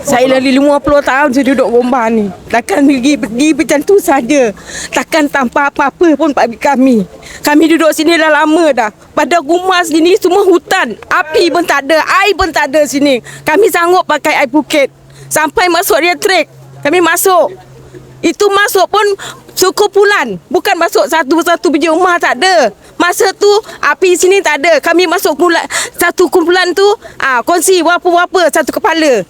Saya dah 50 tahun saya duduk rumah ni. Takkan pergi pergi macam tu saja. Takkan tanpa apa-apa pun bagi kami. Kami duduk sini dah lama dah. Pada rumah sini semua hutan. Api pun tak ada, air pun tak ada sini. Kami sanggup pakai air bukit. Sampai masuk dia trek. Kami masuk. Itu masuk pun sekumpulan. Bukan masuk satu-satu biji rumah tak ada. Masa tu api sini tak ada. Kami masuk kumpulan satu kumpulan tu ah kongsi berapa-berapa satu kepala.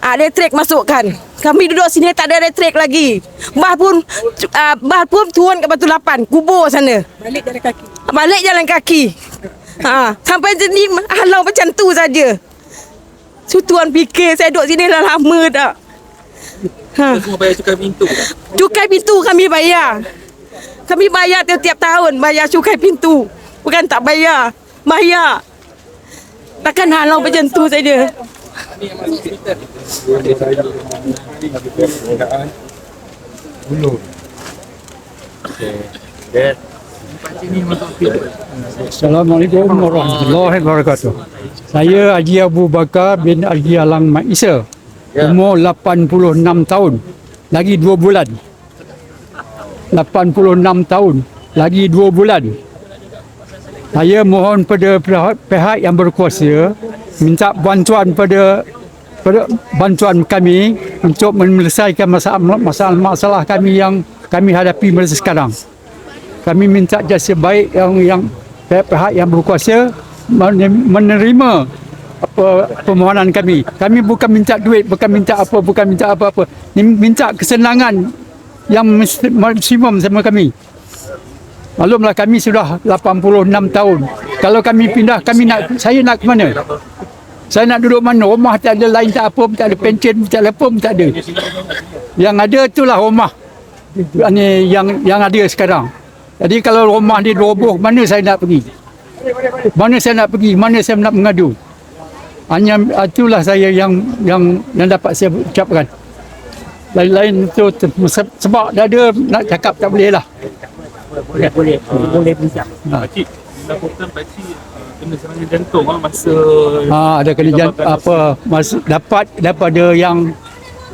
Ah elektrik masukkan. Kami duduk sini tak ada elektrik lagi. Bah pun ah, bah pun turun ke Batu Lapan, kubur sana. Balik jalan kaki. Balik jalan kaki. Ha, sampai sini halau macam tu saja. So tuan fikir saya duduk sini dah lama dah. Ha. Semua bayar cukai pintu Cukai pintu kami bayar. Kami bayar tiap-tiap tahun bayar cukai pintu. Bukan tak bayar. Bayar. Takkan halau macam tu saja. Assalamualaikum warahmatullahi wabarakatuh. Saya Haji Abu Bakar bin Haji Alang Mak Isa. Umur 86 tahun. Lagi 2 bulan. 86 tahun. Lagi 2 bulan. Saya mohon pada pihak, pihak yang berkuasa minta bantuan pada pada bantuan kami untuk menyelesaikan masalah masalah, masalah kami yang kami hadapi masa sekarang kami minta jasa baik yang yang pihak-pihak yang berkuasa men- menerima apa permohonan kami. Kami bukan minta duit, bukan minta apa, bukan minta apa-apa. Ni Minta kesenangan yang maksimum sama kami. Maklumlah kami sudah 86 tahun. Kalau kami pindah, kami nak saya nak ke mana? Saya nak duduk mana? Rumah tak ada lain tak apa, tak ada pencen, tak ada pun tak ada. Yang ada itulah rumah. Ini yang yang ada sekarang. Jadi kalau rumah dia roboh, mana saya nak pergi? Mana saya nak pergi? Mana saya nak mengadu? Hanya itulah saya yang yang yang dapat saya ucapkan. Lain-lain itu sebab dah ada nak cakap tak boleh lah. Boleh boleh Boleh bisa Ha. Pakcik Dilaporkan pakcik uh, Kena serangan jantung ah, Masa Ha, ada kena jan, apa mas, dapat daripada yang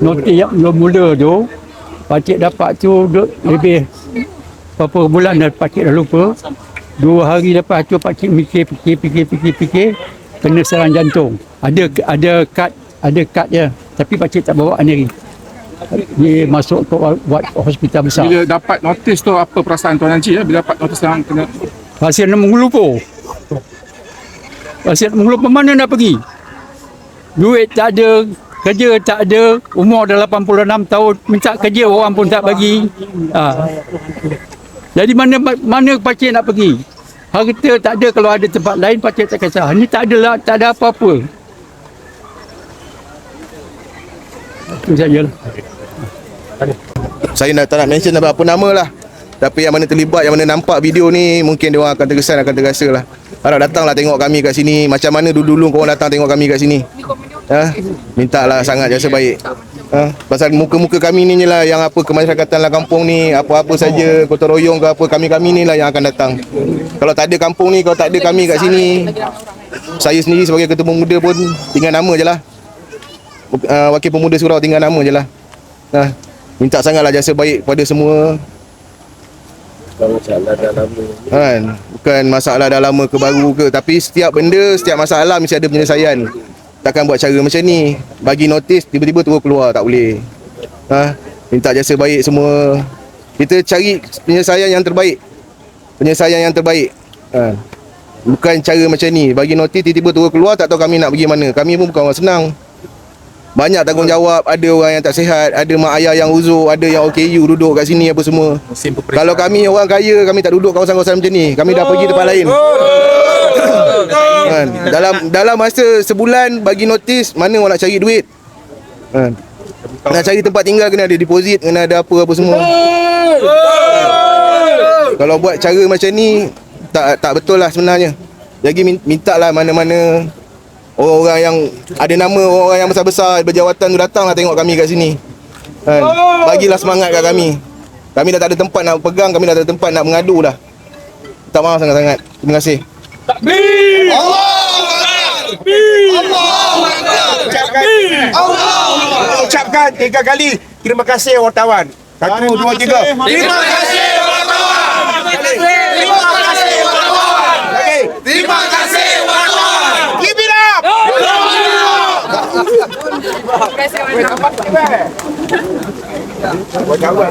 notis yang mula-mula tu pakcik dapat tu duk, lebih berapa bulan dah pakcik dah lupa dua hari lepas tu pakcik mikir fikir fikir fikir fikir kena serang jantung ada ada kad ada kad je tapi pakcik tak bawa sendiri dia masuk ke buat hospital besar Bila dapat notis tu apa perasaan Tuan Haji ya? Bila dapat notis yang kena Rasa nak mengelupa. Rasa nak mengelupa mana nak pergi? Duit tak ada, kerja tak ada, umur dah 86 tahun, minta kerja orang pun tak bagi. Ha. Jadi mana mana pakcik nak pergi? Harta tak ada kalau ada tempat lain pakcik tak kisah. Ini tak ada lah, tak ada apa-apa. Itu sajalah. saya nak tak nak mention apa nama lah tapi yang mana terlibat yang mana nampak video ni mungkin dia orang akan terkesan akan terasa lah harap datanglah tengok kami kat sini macam mana dulu-dulu korang datang tengok kami kat sini ha? minta lah sangat jasa baik. Ha? pasal muka-muka kami ni lah yang apa kemasyarakatan lah kampung ni apa-apa saja gotong royong ke apa kami-kami ni lah yang akan datang. Kalau tak ada kampung ni kalau tak ada kami kat sini saya sendiri sebagai ketua pemuda pun tinggal nama je lah. Uh, wakil pemuda surau tinggal nama je lah. Ha? minta sangatlah jasa baik kepada semua. Kan? Bukan masalah dah lama ke baru ke tapi setiap benda setiap masalah mesti ada penyelesaian takkan buat cara macam ni. Bagi notis tiba-tiba terus keluar tak boleh. Ha? Minta jasa baik semua. Kita cari penyelesaian yang terbaik. Penyelesaian yang terbaik. Ha. Bukan cara macam ni. Bagi notis tiba-tiba terus keluar tak tahu kami nak pergi mana. Kami pun bukan orang senang banyak tanggungjawab. Ada orang yang tak sihat ada mak ayah yang uzur ada yang OKU duduk kat sini apa semua. Kalau kami orang kaya kami tak duduk kawasan-kawasan macam ni. Kami dah pergi tempat lain. Kan? Dalam dalam masa sebulan bagi notis mana orang nak cari duit? Kan? Nak cari tempat tinggal kena ada deposit kena ada apa apa semua. Kalau buat cara macam ni tak tak betul lah sebenarnya. Jadi min- minta lah mana-mana orang-orang yang ada nama orang yang besar-besar berjawatan tu datanglah tengok kami kat sini. Kan? Bagilah semangat kat kami. Kami dah tak ada tempat nak pegang kami dah tak ada tempat nak mengadu dah tak maaf sangat-sangat. Terima kasih. Takbir. Allah Ucapkan Allah Ucapkan tiga kali. Terima kasih wartawan. Satu, dua, tiga. Terima kasih wartawan. Terima kasih wartawan Lagi Terima kasih wartawan Keep it up Terima kasih wartawan